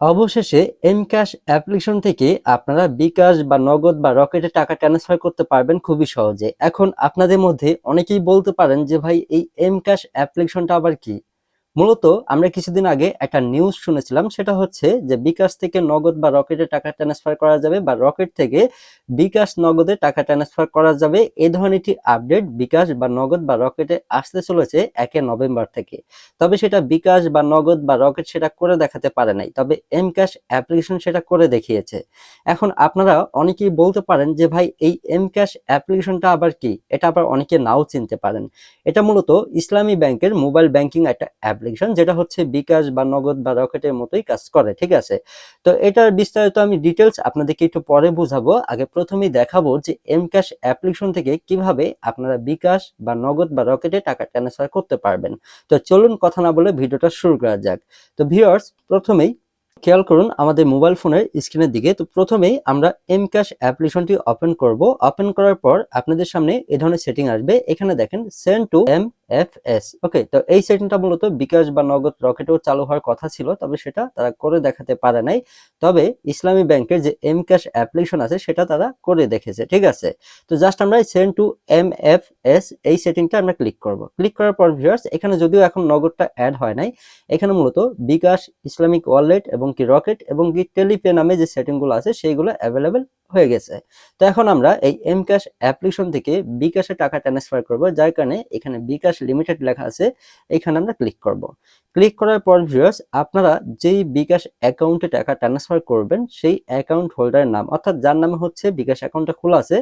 অবশেষে M cash application থেকে আপনারা বিকাশ বা নগদ বা রকেটে টাকা ট্রান্সফার করতে পারবেন খুবই সহজে। এখন আপনাদের মধ্যে অনেকেই বলতে পারেন যে, ভাই, এই এম ক্যাশ অ্যাপ্লিকেশনটা আবার কি? মূলত আমরা কিছুদিন আগে একটা নিউজ শুনেছিলাম, সেটা হচ্ছে যে বিকাশ থেকে নগদ বা রকেটে টাকা ট্রান্সফার করা যাবে বা রকেট থেকে বিকাশ নগদে টাকা ট্রান্সফার করা যাবে। এ ধরনের একটি আপডেট বিকাশ বা নগদ বা রকেটে আসতে চলেছে একে নভেম্বর থেকে। তবে সেটা বিকাশ বা নগদ বা রকেট সেটা করে দেখাতে পারে নাই, তবে এম ক্যাশ অ্যাপ্লিকেশন সেটা করে দেখিয়েছে। এখন আপনারা অনেকেই বলতে পারেন যে ভাই, এই এম ক্যাশ অ্যাপ্লিকেশনটা আবার কি? এটা আবার অনেকে নাও চিনতে পারেন। এটা মূলত ইসলামী ব্যাংকের মোবাইল ব্যাংকিং একটা অ্যাপ্লিকেশন যেটা হচ্ছে বিকাশ বা নগদ বা রকেটের মতোই কাজ করে, ঠিক আছে? তো এটার বিস্তারিত আমি ডিটেলস আপনাদেরকে একটু পরে বুঝাবো। আগে প্রথমেই দেখাবো যে এম ক্যাশ অ্যাপ্লিকেশন থেকে কীভাবে আপনারা বিকাশ বা নগদ বা রকেটে টাকা ট্রান্সফার করতে পারবেন। তো চলুন কথা না বলে ভিডিওটা শুরু করা যাক। তো ভিউয়ার্স প্রথমেই খেয়াল করুন আমাদের মোবাইল ফোনের স্ক্রিনের দিকে। তো প্রথমেই আমরা এম ক্যাশ অ্যাপ্লিকেশনটি ওপেন করব। ওপেন করার পর আপনাদের সামনে এই ধরনের সেটিং আসবে। এখানে দেখেন send to M F S okay তো এই সেটিংটা মূলত বিকাশ বা নগদ রকেটেও চালু হওয়ার কথা ছিল, তবে সেটা তারা করে দেখাতে পারে নাই। তবে ইসলামী ব্যাংকের যে এম ক্যাশ অ্যাপ্লিকেশন আছে, সেটা তারা করে দেখেছে, ঠিক আছে? তো জাস্ট আমরা send to M F S এই সেটিংটা আমরা ক্লিক করব। ক্লিক করার পর ভিউয়ার্স এখানে যদিও এখন নগদটা অ্যাড হয় নাই, এখানে মূলত বিকাশ, ইসলামিক ওয়ালেট এবং কি রকেট এবং কি টেলিপে নামে যে সেটিংগুলো আছে, সেইগুলো অ্যাভেলেবেল হয়ে গেছে। তো এখন আমরা এই এম ক্যাশ অ্যাপ্লিকেশন থেকে বিকাশে টাকা ট্রান্সফার করব, যার কারণে এখানে বিকাশ লিমিটেড লেখা আছে, এখানে আমরা ক্লিক করব। ক্লিক করার পর ভিউয়ার্স আপনারা যেই বিকাশ অ্যাকাউন্টে টাকা ট্রান্সফার করবেন, সেই অ্যাকাউন্ট হোল্ডারের নাম, অর্থাৎ যার নামে হচ্ছে বিকাশ অ্যাকাউন্টটা খোলা আছে,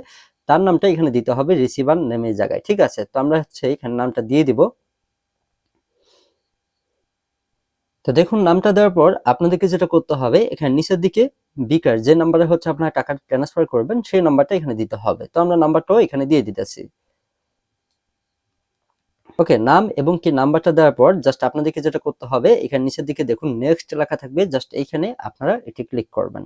তার নামটা এখানে দিতে হবে রিসিভার নেমের জায়গায়, ঠিক আছে? তো আমরা হচ্ছে এখানে নামটা দিয়ে দিব। তো দেখুন, নামটা দেওয়ার পর আপনাদেরকে যেটা করতে হবে, এখানে নিচের দিকে বিকাশ, যে নাম্বারে হচ্ছে আপনারা টাকা ট্রান্সফার করবেন, সেই নাম্বারটা এখানে দিতে হবে। তো আমরা নাম্বারটাও এখানে দিয়ে দিতেছি। ওকে নাম এবং কি নাম্বারটা দেওয়ার পর জাস্ট আপনাদেরকে যেটা করতে হবে, এখানে নিচের দিকে দেখুন নেক্সট লেখা থাকবে জাস্ট এইখানে আপনারা এটি ক্লিক করবেন।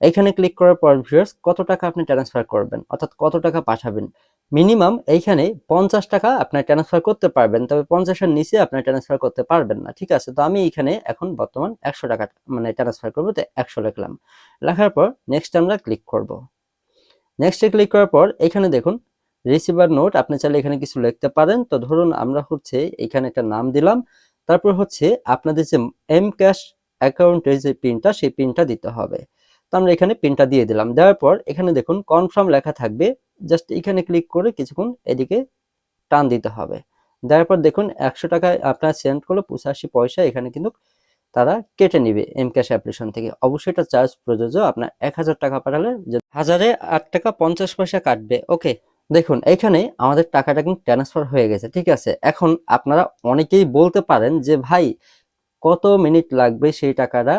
এইখানে ক্লিক করার পর ভিউয়ার্স কত টাকা আপনি ট্রান্সফার করবেন? অর্থাৎ কত টাকা পাঠাবেন? মিনিমাম এইখানে পঞ্চাশ টাকা আপনার ট্রান্সফার করতে পারবেন, তবে পঞ্চাশের নিচে আপনার ট্রান্সফার করতে পারবেন না, ঠিক আছে? তো আমি এখানে এখন বর্তমান একশো টাকা মানে ট্রান্সফার করব, তো একশো লিখলাম। লেখার পর নেক্সট আমরা ক্লিক করব। নেক্সটে ক্লিক করার পর এখানে দেখুন রিসিভার নোট আপনি চাইলে এখানে কিছু লিখতে পারেন। তো ধরুন আমরা হচ্ছে এখানে একটা নাম দিলাম। তারপর হচ্ছে আপনাদের যে এম ক্যাশ অ্যাকাউন্টের যে পিনটা, সেই পিনটা দিতে হবে। তো আমরা এখানে পিনটা দিয়ে দিলাম। দেওয়ার পর এখানে দেখুন কনফার্ম লেখা থাকবে। জাস্ট এখানে ক্লিক করে কিছুক্ষণ এদিকে টান দিতে হবে। দেওয়ার পর দেখুন একশো টাকায় আপনার সেন্ড করল, পঁচাশি পয়সা এখানে কিন্তু তারা কেটে নিবে এম ক্যাশ অ্যাপ্লিকেশন থেকে। অবশ্যই এটা চার্জ প্রযোজ্য। আপনার এক হাজার টাকা পাঠালে হাজারে আট টাকা পঞ্চাশ পয়সা কাটবে। ওকে দেখুন, এখানে আমাদের টাকাটা কিন্তু ট্রান্সফার হয়ে গেছে, ঠিক আছে? এখন আপনারা অনেকেই বলতে পারেন যে, ভাই, কত মিনিট লাগবে সেই টাকাটা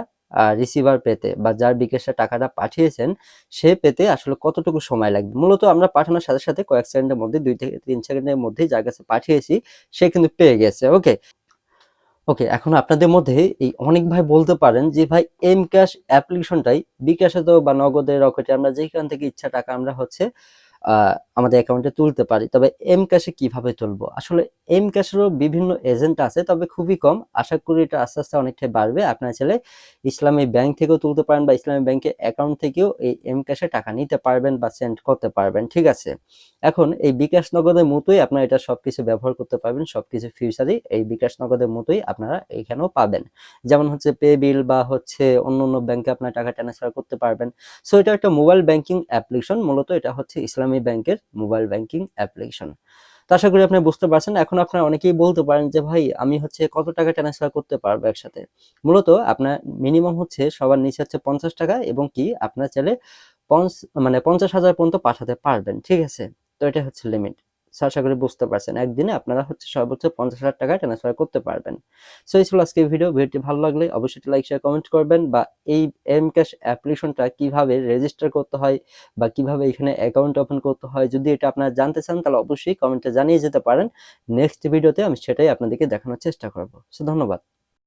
রিসিভার পেতে? বা যার বিকাশে টাকাটা পাঠিয়েছেন, সে পেতে আসলে কতটুকু সময় লাগবে? মূলত আমরা পাঠানোর সাথে সাথে কয়েক সেকেন্ডের মধ্যে, দুই থেকে তিন সেকেন্ডের মধ্যেই যার কাছে পাঠিয়েছি, সে কিন্তু পেয়ে গেছে, ওকে? ওকে, এখন আপনাদের মধ্যে এই অনেক ভাই বলতে পারেন যে, ভাই এম ক্যাশ অ্যাপ্লিকেশনটাই বিকাশে তো বা নগদে রকেটে আমরা যেখান থেকে ইচ্ছা টাকা আমরা হচ্ছে আমাদের অ্যাকাউন্টে তুলতে পারি। তবে এম ক্যাশে কীভাবে তুলবো? আসলে এম ক্যাশেরও বিভিন্ন এজেন্ট আছে, তবে খুবই কম। আশা করি এটা আস্তে আস্তে অনেকটাই বাড়বে। আপনার ছেলে ইসলামী ব্যাংক থেকেও তুলতে পারেন বা ইসলামী ব্যাংকের অ্যাকাউন্ট থেকেও এই এম ক্যাশে টাকা নিতে পারবেন বা সেন্ড করতে পারবেন। ঠিক আছে? এখন এই বিকাশ নগদের মতোই আপনারা এটা সবকিছু ব্যবহার করতে পারবেন, সবকিছু ফিউচারই এই বিকাশ নগদের মতোই আপনারা এইখানেও পাবেন। যেমন হচ্ছে পে বিল বা হচ্ছে অন্য অন্য ব্যাংকে আপনার টাকা ট্রান্সফার করতে পারবেন। সো এটা একটা মোবাইল ব্যাংকিং অ্যাপ্লিকেশন মূলত এটা হচ্ছে ইসলামী ব্যাংকের মোবাইল ব্যাংকিং অ্যাপ্লিকেশন আশা করি আপনি বুঝতে পারছেন, এখন আপনারা অনেকেই বলতে পারেন যে, ভাই, আমি হচ্ছে কত টাকা ট্রান্সফার করতে পারব একসাথে? মূলত আপনার মিনিমাম হচ্ছে সবার নিচে হচ্ছে পঞ্চাশ টাকা এবং কি আপনার চাইলে পঞ্চ মানে পঞ্চাশ হাজার পর্যন্ত পাঠাতে পারবেন, ঠিক আছে? তো এটা হচ্ছে লিমিট আশা করি বুঝতে পারছেন। একদিনে আপনারা হচ্ছে সর্বোচ্চ পঞ্চাশ হাজার টাকা ট্রান্সফার করতে পারবেন। সো এই ছিল আজকে ভিডিও ভিডিওটি ভালো লাগলে অবশ্যই লাইক শেয়ার কমেন্ট করবেন বা এই এম ক্যাশ অ্যাপ্লিকেশনটা কীভাবে রেজিস্টার করতে হয় বা কীভাবে এখানে অ্যাকাউন্ট ওপেন করতে হয়, যদি এটা আপনারা জানতে চান, তাহলে অবশ্যই কমেন্টে জানিয়ে যেতে পারেন। নেক্সট ভিডিওতে আমি সেটাই আপনাদেরকে দেখানোর চেষ্টা করব। সো ধন্যবাদ।